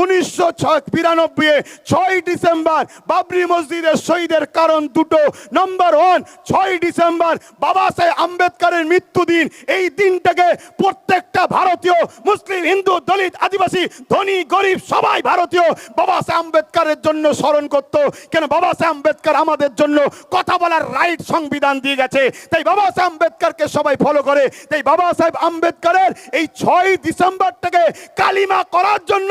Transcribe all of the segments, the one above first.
উনিশশো বিরানব্বই ছয় ডিসেম্বর বাবরি মসজিদের শহীদের কারণ দুটো। নম্বর ওয়ান ছয় ডিসেম্বর বাবা সাহেব আম্বেদকরের মৃত্যু দিন এই দিনটাকে প্রত্যেকটা ভারতীয়, মুসলিম, হিন্দু, দলিত, আদিবাসী, ধনী, গরিব, সবাই ভারতীয় বাবা সাহেব আম্বেদকরের জন্য স্মরণ করত। কেন বাবা সাহেব আম্বেদকর আমাদের জন্য কথা বলার রাইট সংবিধান দিয়ে গেছে। তাই বাবা সাহেব আম্বেদকরকে সবাই ফলো করে। তাই বাবা সাহেব আম্বেদকরের এই ছয় ডিসেম্বরটাকে কালিমা করার জন্য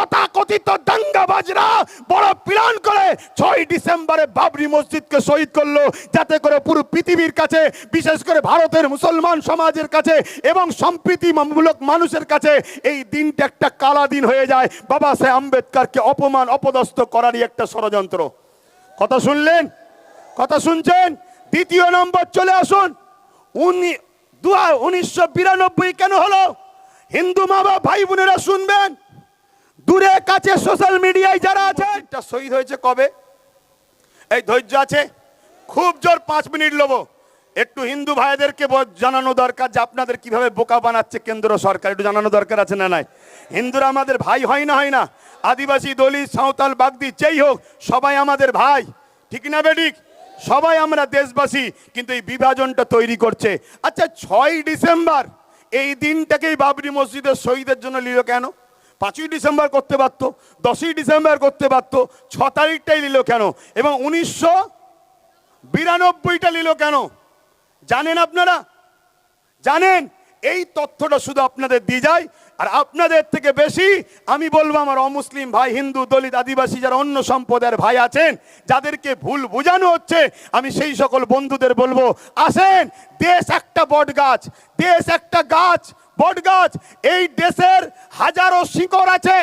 তথাকথিত দাঙ্গাবাজরা বড় প্ল্যান করে ছয় ডিসেম্বরে বাবরি মসজিদকে শহীদ করল। যাতে করে পুরো পৃথিবীর কাছে, বিশেষ করে ভারতের মুসলমান সমাজের কাছে এবং সম্প্রীতিমূলক মানুষের কাছে এই দিনটা একটা কালা দিন হয়ে যায়। বাবা সাহেব আম্বেদকরকে অপমান, অপদস্থ করারই একটা ষড়যন্ত্র। কথা শুনলেন? কথা শুনছেন? দ্বিতীয় নম্বর, চলে আসুন। উনি দু উনিশশো বিরানব্বই কেন হলো? হিন্দু মা ভাই বোনেরা শুনবেন। দূরে কাছে সোশ্যাল মিডিয়ায় যারা আছে শহীদ হয়েছে কবে? এই ধৈর্য আছে। খুব জোর পাঁচ মিনিট লোবো। একটু হিন্দু ভাইদেরকে জানানো দরকার যে আপনাদের কীভাবে বোকা বানাচ্ছে কেন্দ্র সরকার। একটু জানানো দরকার আছে না নাই? হিন্দুরা আমাদের ভাই হয় না হয় না? আদিবাসী, দলিত, সাঁওতাল, বাগদি, যেই হোক, সবাই আমাদের ভাই। ঠিক না বেডিক সবাই আমরা দেশবাসী, কিন্তু এই বিভাজনটা তৈরি করছে। আচ্ছা ছয় ডিসেম্বর, এই দিনটাকেই বাবরি মসজিদের শহীদের জন্য নিল কেন? পাঁচই ডিসেম্বর করতে পারতো, দশই ডিসেম্বর করতে পারতো, ছ তারিখটাই নিল কেন? এবং উনিশশো বিরানব্বইটা নিল কেন? জানেন আপনারা? জানেন? এই তথ্যটা শুধু আপনাদের দিয়ে যায়। আর আপনাদের থেকে বেশি আমি বলব আমার অমুসলিম ভাই, হিন্দু, দলিত, আদিবাসী যারা অন্য সম্প্রদায়ের ভাই আছেন, যাদেরকে ভুল বোঝানো হচ্ছে, আমি সেই সকল বন্ধুদের বলব, আসেন, দেশ একটা বট গাছ দেশ একটা গাছ বট গাছ এই দেশের হাজারো শিকড় আছে,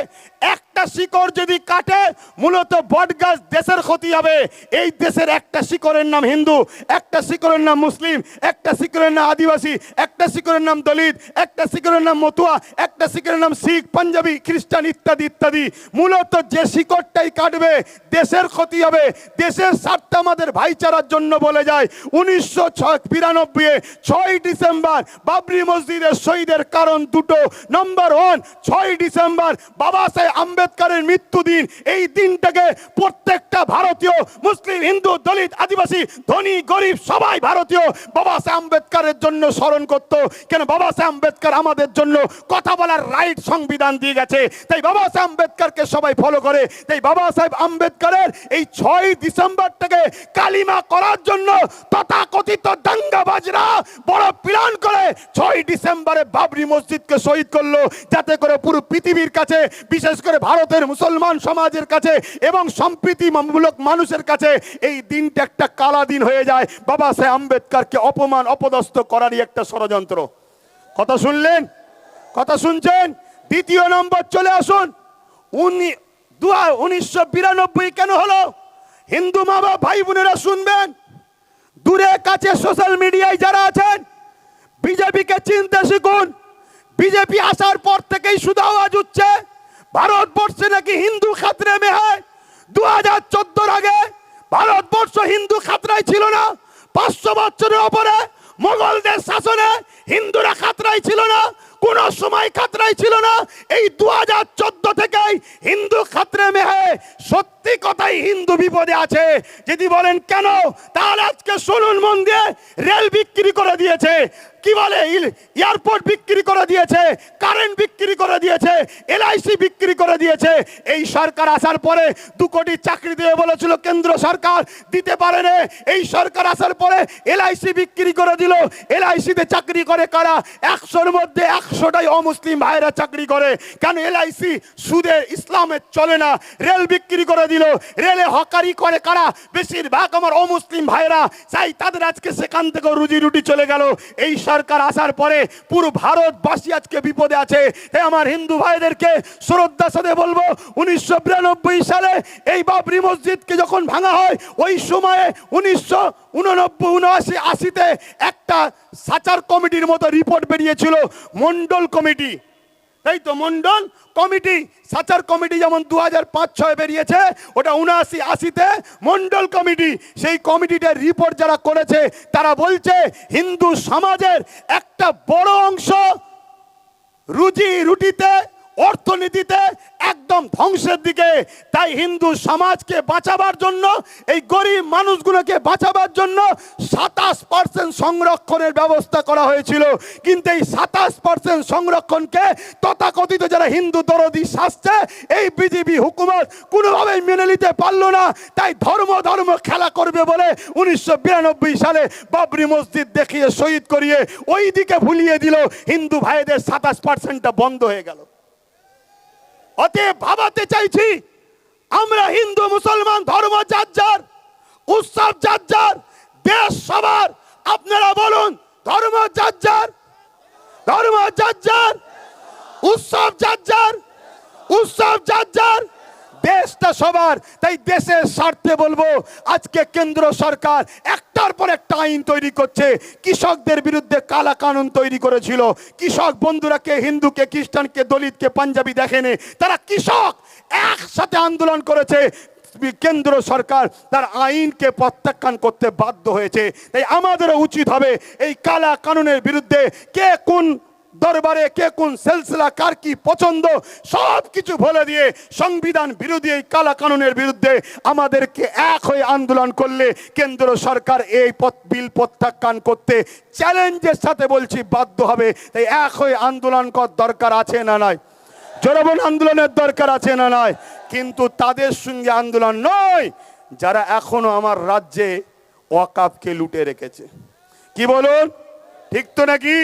একটা শিকড় যদি কাটে, মূলত বট গাছ দেশের ক্ষতি হবে, এই দেশের একটা শিকড়ের নাম হিন্দু, একটা শিকড়ের নাম মুসলিম, একটা শিকড়ের নাম আদিবাসী, একটা শিকড়ের নাম দলিত, একটা শিকড়ের নাম মতুয়া, একটা শিকড়ের নাম শিখ, পাঞ্জাবি, খ্রিস্টান ইত্যাদি ইত্যাদি। মূলত যে শিকড়টাই কাটবে, দেশের ক্ষতি হবে, দেশের স্বার্থ আমাদের ভাইচারার জন্য বলে যায়। উনিশশো বিরানব্বই ছয় ডিসেম্বর বাবরি মসজিদের শহীদের কারণ দুটো। নম্বর ওয়ান, ছয় ডিসেম্বর বাবা সাহেব আম্বেদকরের মৃত্যু দিন এই দিনটাকে প্রত্যেকটা ভারতীয়, মুসলিম, হিন্দু, দলিত, আদিবাসী, ধনী, গরিব সবাই ভারতীয় বাবা সাহেব আম্বেদকরের জন্য স্মরণ করত। কেন বাবা সাহেব আম্বেদকর আমাদের জন্য কথা বলার রাইট সংবিধান দিয়ে গেছে। তাই বাবা সাহেব আম্বেদকরকে সবাই ফলো করে। তাই বাবা সাহেব আম্বেদকরের এই ছয় ডিসেম্বরটাকে কালিমা করার জন্য তথাকথিত দাঙ্গাবাজরা বড় প্ল্যান করে ছয় ডিসেম্বরে বাবরি মসজিদকে শহীদ করল। যাতে করে পুরো পৃথিবীর কাছে, বিশেষ করে ভারতের মুসলমান সমাজের কাছে এবং সম্প্রীতিমূলক মানুষের কাছে এই দিনটা একটা কালা দিন হয়ে যায়। বাবা সাহেব আম্বেদকরকে অপমান, অপদস্থ করারই একটা ষড়যন্ত্র। কথা শুনলেন? কথা শুনছেন? দ্বিতীয় নম্বর, চলে আসুন। উনি দু উনিশশো বিরানব্বই কেন হলো? হিন্দু মা বাবা ভাই বোনেরা শুনবেন। দূরে কাছে সোশ্যাল মিডিয়ায় যারা আছেন, বিজেপিকে চিনতে শিখুন। বিজেপি আসার পর থেকেই শুধু আওয়াজ উঠছে, ভারতবর্ষে নাকি হিন্দু খাতরে মে দু হাজার চোদ্দোর আগে ভারতবর্ষ হিন্দু খাতরায় ছিল না। পাঁচশো বছরের ওপরে মোগলদের শাসনে হিন্দুরা খাতরায় ছিল না। কোন সময় খাতরাই ছিল না। এই দু হাজার চোদ্দ থেকেই হিন্দু খাতরে মেহে সত্যি কথাই হিন্দু বিপদে আছে। যদি বলেন কেন? তাহলে আজকে শুনুন মন দিয়ে, রেল বিক্রি করে দিয়েছে। কি বলে? এয়ারপোর্ট বিক্রি করে দিয়েছে, কারেন্ট বিক্রি করে দিয়েছে, এলআইসি বিক্রি করে দিয়েছে। এই সরকার আসার পরে দু কোটি চাকরি দিয়ে বলেছিল, কেন্দ্র সরকার দিতে পারে না। এই সরকার আসার পরে এলআইসি বিক্রি করে দিল। এলআইসিতে চাকরি করে কারা? একশোর মধ্যে একশোটাই অমুসলিম ভাইরা চাকরি করে। কেন এলআইসি সুদে ইসলামের চলে না? রেল বিক্রি করে দিল। রেলে হকারি করে কারা? বেশিরভাগ আমার অমুসলিম ভাইরা চাই তাদের আজকে সেখান থেকে রুজি রুটি চলে গেল। এই সরকার আসার পরে পুরো ভারতবাসী আজকে বিপদে আছে। তাই আমার হিন্দু ভাইদেরকে শ্রদ্ধা সাথে বলব, উনিশশো বিরানব্বই সালে এই বাবরি মসজিদকে যখন ভাঙা হয়, ওই সময়ে উনিশশো উননব্বই, উনআশি, আশিতে একটা সাচার কমিটির মতো রিপোর্ট বেরিয়েছিল, মন্ডল কমিটি। তাই তো মন্ডল কমিটি, সাচার কমিটি যেমন দু হাজার পাঁচ ছয় বেরিয়েছে, ওটা উনআশি আশিতে মন্ডল কমিটি, সেই কমিটিটার রিপোর্ট যারা করেছে, তারা বলছে হিন্দু সমাজের একটা বড় অংশ রুজি রুটিতে অর্থনীতিতে একদম ধ্বংসের দিকে। তাই হিন্দু সমাজকে বাঁচাবার জন্য, এই গরিব মানুষগুলোকে বাঁচাবার জন্য সাতাশ পার্সেন্ট সংরক্ষণের ব্যবস্থা করা হয়েছিল। কিন্তু এই সাতাশ পার্সেন্ট সংরক্ষণকে তথাকথিত যারা হিন্দু দরদি শাসছে, এই বিজেপি হুকুমত কোনোভাবেই মেনে নিতে পারল না। তাই ধর্ম ধর্ম খেলা করবে বলে উনিশশো বিরানব্বই সালে বাবরি মসজিদ দেখিয়ে শহীদ করিয়ে ওই দিকে ভুলিয়ে দিল। হিন্দু ভাইদের সাতাশ পার্সেন্টটা বন্ধ হয়ে গেল। অতএব ভাবাতে চাইছি, আমরা হিন্দু, মুসলমান, ধর্ম, যার উৎসব যার দেশ সবার, আপনারা বলুন, ধর্ম যার ধর্ম যার উৎসব যার উৎসব যার যার দেশটা সবার, তাই দেশের স্বার্থে বলব, আজকে কেন্দ্র সরকার একটার পর একটা আইন তৈরি করছে। কৃষকদের বিরুদ্ধে কালা কানুন তৈরি করেছিল। কৃষক বন্ধুরা কে হিন্দুকে খ্রিস্টানকে দলিতকে পাঞ্জাবি দেখেনি, তারা কৃষক একসাথে আন্দোলন করেছে। কেন্দ্র সরকার তার আইনকে প্রত্যাখ্যান করতে বাধ্য হয়েছে। তাই আমাদেরও উচিত হবে এই কালা কানুনের বিরুদ্ধে কে কোন দরবারে কে কোন সেলসিলা কার কি পছন্দ, সব কিছু বলে দিয়ে সংবিধান বিরোধী এই কালা কানুনের বিরুদ্ধে আমাদেরকে এক হয়ে আন্দোলন করলে কেন্দ্র সরকার এই পথ, বিল প্রত্যাখ্যান করতে চ্যালেঞ্জের সাথে বলছি বাধ্য হবে। তাই এক হয়ে আন্দোলন কর দরকার আছে না নয় জনগণ আন্দোলনের দরকার আছে না নয় কিন্তু তাদের সঙ্গে আন্দোলন নয়, যারা এখনও আমার রাজ্যে ওয়াকাফকে লুটে রেখেছে। কি বলুন? ঠিক তো নাকি?